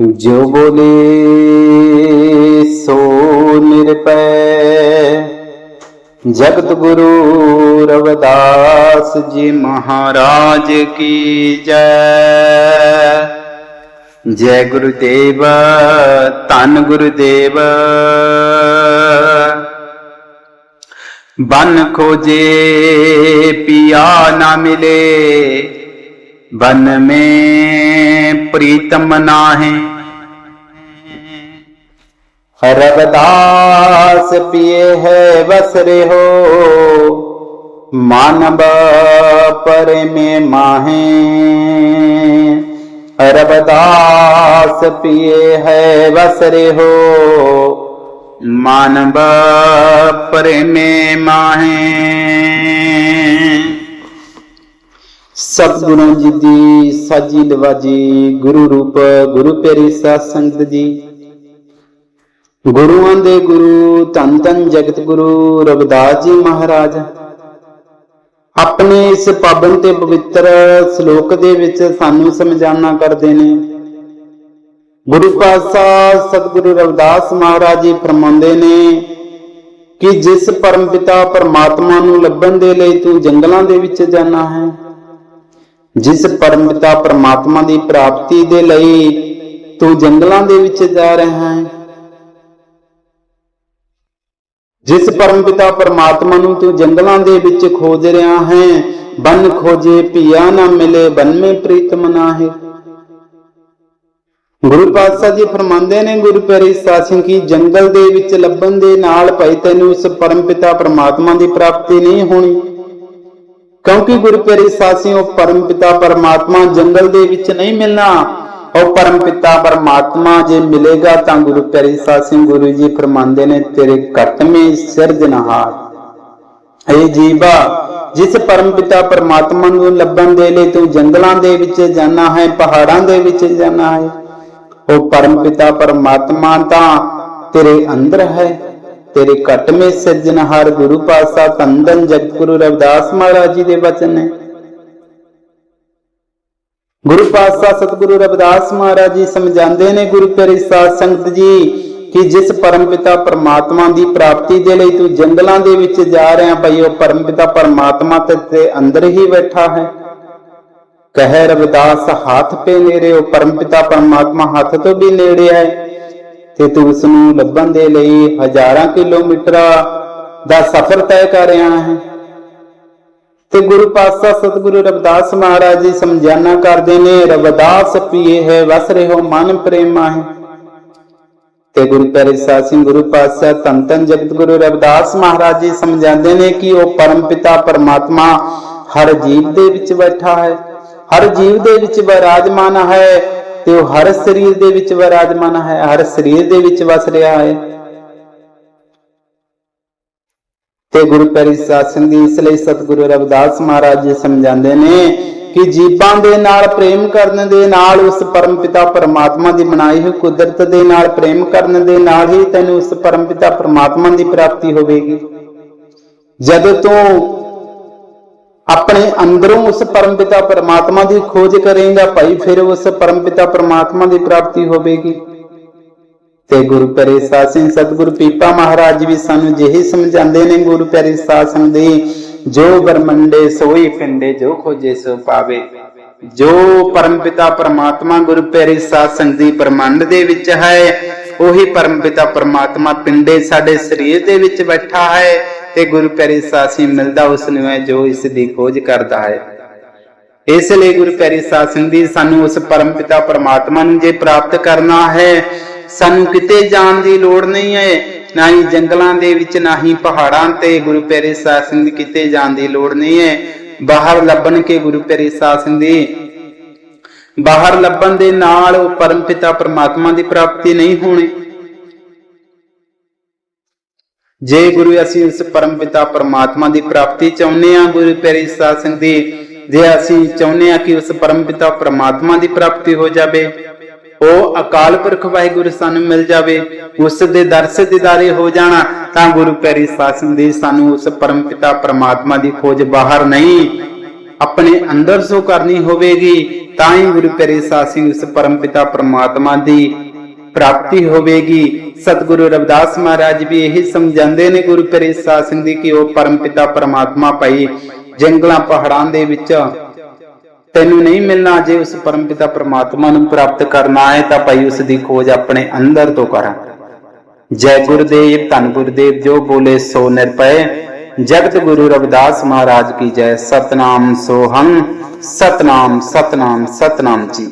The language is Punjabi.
ਜੋ ਬੋਲੇ ਸੋ ਨਿਰਪੈ ਜਗਤ ਗੁਰੂ ਰਵਿਦਾਸ ਜੀ ਮਹਾਰਾਜ ਕੀ ਜੈ ਜੈ ਗੁਰਦੇਵ ਧੰਨ ਗੁਰਦੇਵ ਬਨ ਖੋਜੇ ਪਿਆ ਨਾ ਮਿਲੇ बन में ਪ੍ਰੀਤਮ ਨਾਹੀ। ਰਵਦਾਸ ਪੀਏ ਹੈ ਵਸ ਹੋ। ਮਾਨਬ ਪਰੇ ਮੇ ਮਾਹੇ। ਰਵਦਾਸ ਪੀਏ ਹੈ ਵਸ ਹੋ। ਮਾਨਬ ਪਰੇ ਮੇ ਮਾਹੇ। ਸਤਿਗੁਰਾਂ ਜੀ ਦੀ ਸਾਜੀ ਲਵਾਜੀ ਗੁਰੂ ਰੂਪ, ਗੁਰੂ ਪਿਆਰੀ ਸਾਧ ਸੰਗਤ ਜੀ। ਗੁਰੂਆਂ ਦੇ ਗੁਰੂ, ਧੰਨ ਧੰਨ ਜਗਤ ਗੁਰੂ ਰਵਿਦਾਸ ਜੀ ਮਹਾਰਾਜ। ਆਪਣੇ ਇਸ ਪਾਵਨ ਤੇ ਪਵਿੱਤਰ ਸ਼ਲੋਕ ਦੇ ਵਿੱਚ ਸਾਨੂੰ ਸਮਝਾਉਣਾ ਕਰਦੇ ਨੇ। ਗੁਰੂ ਪਾਤਸ਼ਾਹ ਸਤਿਗੁਰੂ ਰਵਿਦਾਸ ਮਹਾਰਾਜ ਜੀ ਫਰਮਾਉਂਦੇ ਨੇ ਕਿ ਜਿਸ ਪਰਮ ਪਿਤਾ ਪਰਮਾਤਮਾ ਨੂੰ ਲੱਭਣ ਦੇ ਲਈ ਤੂੰ ਜੰਗਲਾਂ ਦੇ ਵਿੱਚ ਜਾਣਾ ਹੈ ਜਿਸ ਪਰਮ ਪਿਤਾ ਪਰਮਾਤਮਾ ਦੀ ਪ੍ਰਾਪਤੀ ਦੇ ਲਈ ਤੂੰ ਜੰਗਲਾਂ ਦੇ ਵਿੱਚ ਜਾ ਰਿਹਾ ਹੈ। ਜਿਸ ਪਰਮ ਪਰਮਾਤਮਾ ਨੂੰ ਤੂੰ ਜੰਗਲਾਂ ਦੇ ਵਿੱਚ ਖੋਜ ਰਿਹਾ ਹੈ, ਬਨ ਖੋਜੇ ਪਿਆ ਨਾ ਮਿਲੇ ਬਨ ਮੇ ਪ੍ਰੀਤਮ ਨਾ ਹੈ ਗੁਰੂ ਪਾਤਸ਼ਾਹ ਜੀ ਫਰਮਾਉਂਦੇ ਨੇ, ਗੁਰੂ ਪਿਆਰੀ ਸਾਸਿੰ ਕੀ ਜੰਗਲ ਦੇ ਵਿੱਚ ਲੱਭਣ ਦੇ ਨਾਲ ਭਾਈ ਤੈਨੂੰ ਉਸ ਪਰਮ ਪਿਤਾ ਪਰਮਾਤਮਾ ਦੀ ਪ੍ਰਾਪਤੀ ਨਹੀਂ ਹੋਣੀ। ਕਿਉਂਕਿ ਗੁਰੂ ਪਿਆਰੀ ਸਾਸੀ ਉਹ ਪਰਮ ਪਿਤਾ ਪਰਮਾਤਮਾ ਜੰਗਲ ਦੇ ਵਿੱਚ ਨਹੀਂ ਮਿਲਣਾ। ਉਹ ਪਰਮ ਪਿਤਾ ਪਰਮਾਤਮਾ ਜੇ ਮਿਲੇਗਾ ਤਾਂ ਗੁਰੂ ਪਿਆਰੀ ਸਾਸੀ ਗੁਰੂ ਜੀ ਫਰਮਾਉਂਦੇ ਨੇ, ਤੇਰੇ ਘਟ ਮੇ ਏ ਜੀਵਾ, ਜਿਸ ਪਰਮ ਪਿਤਾ ਪਰਮਾਤਮਾ ਨੂੰ ਲੱਭਣ ਦੇ ਲਈ ਤੂੰ ਜੰਗਲਾਂ ਦੇ ਵਿੱਚ ਜਾਣਾ ਹੈ, ਪਹਾੜਾਂ ਦੇ ਵਿੱਚ ਜਾਣਾ ਹੈ, ਉਹ ਪਰਮ ਪਿਤਾ ਪਰਮਾਤਮਾ ਤਾਂ ਤੇਰੇ ਅੰਦਰ ਹੈ। ਤੇਰੇ ਘਟ ਮੇ ਸਿਰਜਣਹਾਰ ਗੁਰੂ ਪਾਤਸ਼ਾਹ ਤੰਦਨ ਜਗਤ ਗੁਰੂ ਰਵਿਦਾਸ ਮਹਾਰਾਜ ਜੀ ਦੇ ਬਚਨ ਨੇ। ਗੁਰੂ ਪਾਤਸ਼ਾਹ ਸਤਿਗੁਰੂ ਰਵਿਦਾਸ ਮਹਾਰਾਜ ਜੀ ਸਮਝਾਉਂਦੇ ਨੇ ਗੁਰੂ ਪਿਆਰੀ ਸਾਧ ਸੰਗਤ ਜੀ ਕਿ ਜਿਸ ਪਰਮ ਪਿਤਾ ਪਰਮਾਤਮਾ ਦੀ ਪ੍ਰਾਪਤੀ ਦੇ ਲਈ ਤੂੰ ਜੰਗਲਾਂ ਦੇ ਵਿੱਚ ਜਾ ਰਿਹਾ ਭਾਈ ਉਹ ਪਰਮ ਪਿਤਾ ਪਰਮਾਤਮਾ ਤੇ ਅੰਦਰ ਹੀ ਬੈਠਾ ਹੈ। ਕਹਿ ਰਵਿਦਾਸ, ਹੱਥ ਪੇ ਨੇੜੇ, ਉਹ ਪਰਮ ਪਿਤਾ ਪਰਮਾਤਮਾ ਹੱਥ ਤੋਂ ਵੀ ਨੇੜੇ ਹੈ। ਤੇ ਤੂੰ ਉਸ ਨੂੰ ਲੱਭਣ ਦੇ ਲਈ ਹਜ਼ਾਰਾਂ ਕਿਲੋਮੀਟਰਾਂ ਦਾ ਸਫ਼ਰ ਤੈਅ ਕਰ ਰਿਹਾ ਹੈ। ਤੇ ਗੁਰੂ ਪਾਤਸ਼ਾਹ ਸਤਿਗੁਰੂ ਰਵਿਦਾਸ ਮਹਾਰਾਜ ਜੀ ਸਮਝਾਨਾ ਕਰਦੇ ਨੇ, ਰਵਿਦਾਸ ਪੀਏ ਹੈ, ਵਸ ਰਹਿਓ ਮਨ ਪ੍ਰੇਮਾ ਹੈ। ਤੇ ਗੁਰੂ ਪਿਆਰੇ ਸਿੰਘ ਗੁਰੂ ਪਾਤਸ਼ਾਹ ਧੰਨ ਧੰਨ ਜਗਤ ਗੁਰੂ ਰਵਿਦਾਸ ਮਹਾਰਾਜ ਜੀ ਸਮਝਾਉਂਦੇ ਨੇ ਕਿ ਉਹ ਪਰਮ ਪਿਤਾ ਪਰਮਾਤਮਾ ਹਰ ਜੀਵ ਦੇ ਵਿੱਚ ਬੈਠਾ ਹੈ, ਹਰ ਜੀਵ ਦੇ ਵਿੱਚ ਵਿਰਾਜਮਾਨ ਹੈ। ਤੇ ਉਹ ਹਰ ਸਰੀਰ ਦੇ ਵਿੱਚ ਵਿਰਾਜਮਾਨ ਹੈ, ਹਰ ਸਰੀਰ ਦੇ ਵਿੱਚ ਵਸ ਰਿਹਾ ਹੈ। ਤੇ ਗੁਰੂ ਪਿਆਰੀ ਸਾਧ ਇਸ ਲਈ ਸਤਿਗੁਰੂ ਰਵਿਦਾਸ ਮਹਾਰਾਜ ਜੀ ਸਮਝਾਉਂਦੇ ਨੇ ਕਿ ਜੀਵਾਂ ਦੇ ਨਾਲ ਪ੍ਰੇਮ ਕਰਨ ਦੇ ਨਾਲ ਉਸ ਪਰਮ ਪਿਤਾ ਪਰਮਾਤਮਾ ਦੀ ਬਣਾਈ ਹੋਈ ਕੁਦਰਤ ਦੇ ਨਾਲ ਪ੍ਰੇਮ ਕਰਨ ਦੇ ਨਾਲ ਹੀ ਤੈਨੂੰ ਉਸ ਪਰਮ ਪਿਤਾ ਪਰਮਾਤਮਾ ਦੀ ਪ੍ਰਾਪਤੀ ਹੋਵੇਗੀ। ਜਦੋਂ ਤੂੰ ਆਪਣੇ ਅੰਦਰੋਂ ਉਸ ਪਰਮ ਪਿਤਾ ਪਰਮਾਤਮਾ ਦੀ ਖੋਜ ਕਰੇਗਾ, ਭਾਈ, ਫਿਰ ਉਸ ਪਰਮ ਪਿਤਾ ਪਰਮਾਤਮਾ ਦੀ ਪ੍ਰਾਪਤੀ ਹੋਵੇਗੀ। ਤੇ ਗੁਰੂ ਪਿਆਰੇ ਸਾਧ ਸਿੰਘ ਸਤਿਗੁਰੂ ਪੀਪਾ ਮਹਾਰਾਜ ਵੀ ਸਾਨੂੰ ਜਿਹੀ ਸਮਝਾਉਂਦੇ ਨੇ, ਗੁਰੂ ਪਿਆਰੇ ਸਾਧ ਸੰਗ ਦੀ, ਜੋ ਬਰਮੰਡੇ ਸੋਈ ਪਿੰਡੇ, ਜੋ ਖੋਜੇ ਸੋ ਪਾਵੇ। ਜੋ ਪਰਮ ਪਿਤਾ ਪਰਮਾਤਮਾ ਗੁਰੂ ਪਿਆਰੇ ਸਾਧ ਸੰਗ ਦੀ ਬ੍ਰਹਮੰਡ ਦੇ ਵਿੱਚ ਹੈ, ਉਹੀ ਪਰਮ ਪਿਤਾ ਪਰਮਾਤਮਾ ਪਿੰਡੇ ਸਾਡੇ ਸਰੀਰ ਦੇ ਵਿੱਚ ਬੈਠਾ ਹੈ। ਤੇ ਗੁਰੂ ਪਿਆਰੇ ਸਾਸੀ ਮਿਲਦਾ ਉਸ ਨੂੰ ਹੈ ਜੋ ਇਸ ਦੀ ਖੋਜ ਕਰਦਾ ਹੈ। ਇਸ ਲਈ ਗੁਰੂ ਪੈਰੀ ਸਾਧ ਸੰਗ ਦੀ ਸਾਨੂੰ ਉਸ ਪਰਮ ਪਿਤਾ ਪਰਮਾਤਮਾ ਨੂੰ ਜੇ ਪ੍ਰਾਪਤ ਕਰਨਾ ਹੈ, ਸਾਨੂੰ ਕਿਤੇ ਜਾਣ ਦੀ ਲੋੜ ਨਹੀਂ ਹੈ, ਨਾ ਹੀ ਜੰਗਲਾਂ ਦੇ ਵਿੱਚ, ਨਾ ਹੀ ਪਹਾੜਾਂ ਤੇ ਗੁਰੂ ਪਿਆਰੇ ਸਾਧ ਸੰਗ ਦੀ ਕਿਤੇ ਜਾਣ ਦੀ ਲੋੜ ਨਹੀਂ ਹੈ। ਬਾਹਰ ਲੱਭਣ ਕੇ ਗੁਰੂ ਪਿਆਰੇ ਸਾਧ ਸੰਗ ਦੀ ਬਾਹਰ ਲੱਭਣ ਦੇ ਨਾਲ ਉਹ ਪਰਮ ਪਿਤਾ ਪਰਮਾਤਮਾ ਦੀ ਪ੍ਰਾਪਤੀ ਨਹੀਂ ਹੋਣੀ। ਜੇ ਗੁਰੂ ਅਸੀਂ ਉਸ ਪਰਮ ਪਿਤਾ ਪਰਮਾਤਮਾ ਦੀ ਪ੍ਰਾਪਤੀ ਚਾਹੁੰਦੇ ਆ ਗੁਰੂ ਪਿਆਰੀ ਸਾਧ ਸੰਗਤ ਦੀ ਜੇ ਅਸੀਂ ਚਾਹੁੰਦੇ ਆ ਕਿ ਉਸ ਪਰਮ ਪਿਤਾ ਪਰਮਾਤਮਾ ਦੀ ਪ੍ਰਾਪਤੀ ਹੋ ਜਾਵੇ, ਉਹ ਅਕਾਲ ਪੁਰਖ ਵਾਹਿਗੁਰੂ ਸਾਨੂੰ ਮਿਲ ਜਾਵੇ, ਉਸ ਦੇ ਦਰਸ ਦਿਦਾਰੇ ਹੋ ਜਾਣਾ, ਤਾਂ ਗੁਰੂ ਪਿਆਰੀ ਸਾਧ ਦੀ ਸਾਨੂੰ ਉਸ ਪਰਮ ਪਿਤਾ ਪਰਮਾਤਮਾ ਦੀ ਖੋਜ ਬਾਹਰ ਨਹੀਂ, ਆਪਣੇ ਅੰਦਰ ਸੋ ਕਰਨੀ ਹੋਵੇਗੀ, ਤਾਂ ਹੀ ਗੁਰੂ ਪਿਆਰੇ ਸਾਧ ਉਸ ਪਰਮ ਪਿਤਾ ਪਰਮਾਤਮਾ ਦੀ ਪ੍ਰਾਪਤੀ ਹੋਵੇਗੀ। ਸਤਿਗੁਰੂ ਰਵਿਦਾਸ ਮਹਾਰਾਜ ਵੀ ਇਹ ਸਮਝਾਉਂਦੇ ਨੇ ਗੁਰੂ ਪਿਆਰੇ ਸਾਧ ਸਿੰਘ ਦੀ ਕਿ ਉਹ ਪਰਮਪਿਤਾ ਪ੍ਰਮਾਤਮਾ ਭਾਈ ਜੰਗਲਾਂ ਪਹਾੜਾਂ ਦੇ ਵਿੱਚ ਤੈਨੂੰ ਨਹੀਂ ਮਿਲਣਾ, ਜੇ ਉਸ ਪਰਮਪਿਤਾ ਪ੍ਰਮਾਤਮਾ ਨੂੰ ਪ੍ਰਾਪਤ ਕਰਨਾ ਹੈ ਤਾਂ ਭਾਈ ਉਸ ਦੀ ਖੋਜ ਆਪਣੇ ਅੰਦਰ ਤੋਂ ਕਰਾਂ। ਜੈ ਗੁਰਦੇਵ, ਧੰਨ ਗੁਰਦੇਵ, ਜੋ ਬੋਲੇ ਸੋ ਨਿਰਪਏ ਜਗਤ ਗੁਰੂ ਰਵਿਦਾਸ ਮਹਾਰਾਜ ਕੀ ਜੈ, ਸਤਨਾਮ ਸੋਹੰ, ਸਤਨਾਮ ਸਤਨਾਮ ਸਤਨਾਮ ਜੀ।